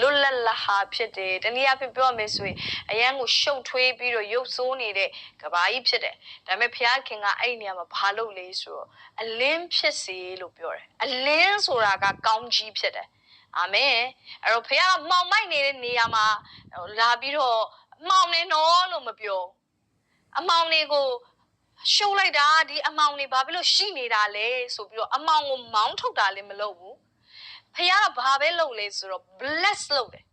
လွတ်လပ်လဟာဖြစ်တယ်တနည်းအားဖြင့်ပြောရမယ်ဆိုရင်အရန်ကိုရှုပ်ထွေးပြီးတော့ရုပ်ဆိုးနေတဲ့ကဘာကြီးဖြစ်တယ်ဒါပေမဲ့ဘုရားခင်ကအဲ့ဒီနေရာမှာဘာလုပ်လဲဆိုတော့အလင်းဖြစ်စေလို့ပြောတယ်အလင်းဆိုတာကကောင်းကြီးဖြစ်တယ်အာမင်အဲ့တော့ဘုရားကမှောင်မိုက်နေတဲ့နေရာမှာလာပြီးတော့မှောင်နေတော့လို့မပြောအမောင်တွေကိုရှုပ်လိုက်တာဒီအမောင်တွေဘာဖြစ်လို့ရှိနေတာလဲဆိုပြီးတော့အမောင်ကိုမောင်းထုတ်တာလည်းမလုပ်ဘူး ဖခင်ကဘာပဲလုပ်လဲဆိုတော့ bless လုပ်တယ်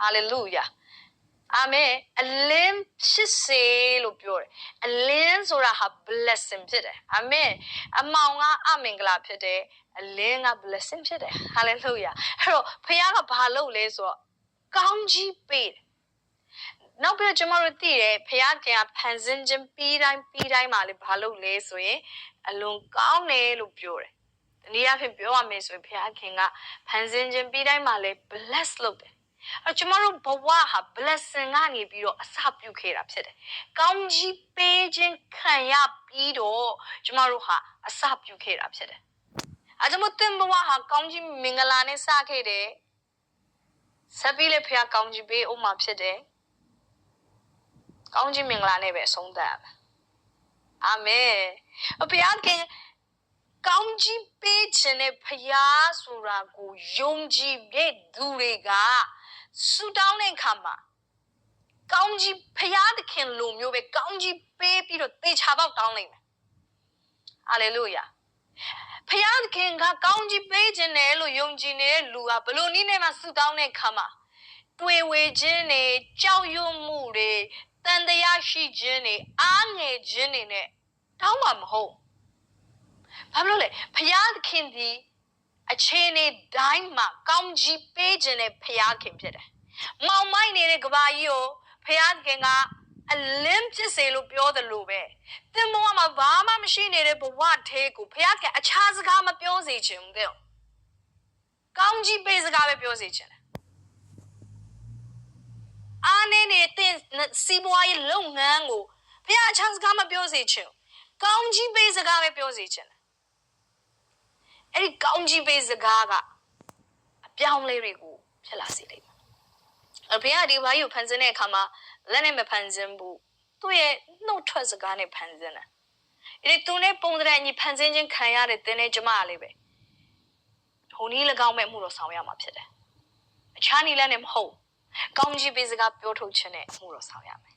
hallelujah အာမင်အလင်းဖြစ်စေလို့ပြောတယ်အလင်းဆိုတာဟာ blessing ဖြစ်တယ်အာမင်အမောင်ကအမင်္ဂလာဖြစ်တယ်အလင်းက blessing ဖြစ်တယ် hallelujah အဲ့တော့ဖခင်ကဘာလုပ်လဲဆိုတော့ကောင်းကြီးပေးတယ်နောက်ပြီးတော့ကျွန်တော်တို့သိတယ်ဖခင်ကဖန်ဆင်းခြင်းပြီးတိုင်းပြီးတိုင်းမှာလေဘာလုပ်လဲဆိုရင်အလွန်ကောင်းတယ်လို့ပြောတယ် တနည်းအားဖြင့်ပြောရမယ်ဆိုရင်ဘုရားခင်ကဖန်ဆင်းခြင်းပြီးတိုင်းမှာလဲ bless လုပ်တယ်အဲကျမတို့ဘဝဟာ blessing ကနေပြီးတော့အစပြုခဲ့တာဖြစ်တယ်။ကောင်းကြီးပေးခြင်းခံရပြီးတော့ကျမတို့ဟာအစပြုခဲ့တာဖြစ်တယ်။အဲကြောင့်မို့သင်ဘဝဟာကောင်းကြီးမင်္ဂလာနဲ့စခဲ့တယ်။ဆက်ပြီးလေဘုရားကောင်းကြီးပေးဥမှာဖြစ်တယ်။ကောင်းကြီးမင်္ဂလာနဲ့ပဲအဆုံးသတ်ရမယ်။အာမင်။ဘုရားခင် ကောင်းကြီးပေးခြင်းနဲ့ဖျားဆိုတာကိုယုံကြည်တဲ့သူတွေကဆူတောင်းတဲ့အခါမှာကောင်းကြီးဖျားသခင်လိုမျိုးပဲကောင်းကြီးပေးပြီးတော့တေချာပေါက်တောင်းလိုက်မယ်။ဟာလေလုယာ။ဖျားသခင်ကကောင်းကြီးပေးခြင်းနဲ့လို့ယုံကြည်နေတဲ့လူကဘလို့နည်းနဲ့မှဆူတောင်းတဲ့အခါမှာတွေ့ဝေခြင်းတွေကြောက်ရွံ့မှုတွေတန်တရားရှိခြင်းတွေအားငယ်ခြင်းတွေနဲ့တောင်းမှာမဟုတ် ဘူးဘာဖြစ်လို့လဲဖျားသခင်ဒီအခြေအနေတိုင်းမှာကောင်းကြီးပေးခြင်းနဲ့ဖျားခင်ဖြစ်တယ်။မောင်မိုက်နေတဲ့ကဘာကြီးကိုဖျားသခင်ကအလင်းဖြစ်စေလို့ပြောတယ်လို့ပဲ။သင်ဘဝမှာဘာမှမရှိနေတဲ့ဘဝထဲကိုဖျားခင်အခြားစကားမပြောစေချင်ဘူးတဲ့။ကောင်းကြီးပေးစကားပဲပြောစေချင်တယ်။အားနေနေတဲ့စီးပွားရေးလုပ်ငန်းကိုဖျားအခြားစကားမပြောစေချင်ဘူး။ကောင်းကြီးပေးစကားပဲပြောစေချင်တယ် အဲ့ဒီကောင်းကြီးပေးစကားကအပြောင်းလဲတွေကိုဖြစ်လာစေလိမ့်မယ်။အဖေကဒီဘာကြီးကိုဖန်ဆင်းတဲ့အခါမှာလက်နဲ့မဖန်ဆင်းဘူး။သူ့ရဲ့နှုတ်ထွက်စကားနဲ့ဖန်ဆင်းတယ်။အဲ့ဒီသူနဲ့ပုံတဲ့အညီဖန်ဆင်းခြင်းခံရတဲ့တင်းနဲ့ကျမကလေးပဲ။ဟိုနည်း၎င်းမဲ့မှုတော့ဆောင်ရမှာဖြစ်တယ်။အခြားနည်းလည်းနဲ့မဟုတ်ဘူး။ကောင်းကြီးပေးစကားပြောထုတ်ခြင်းနဲ့မှုတော့ဆောင်ရမယ်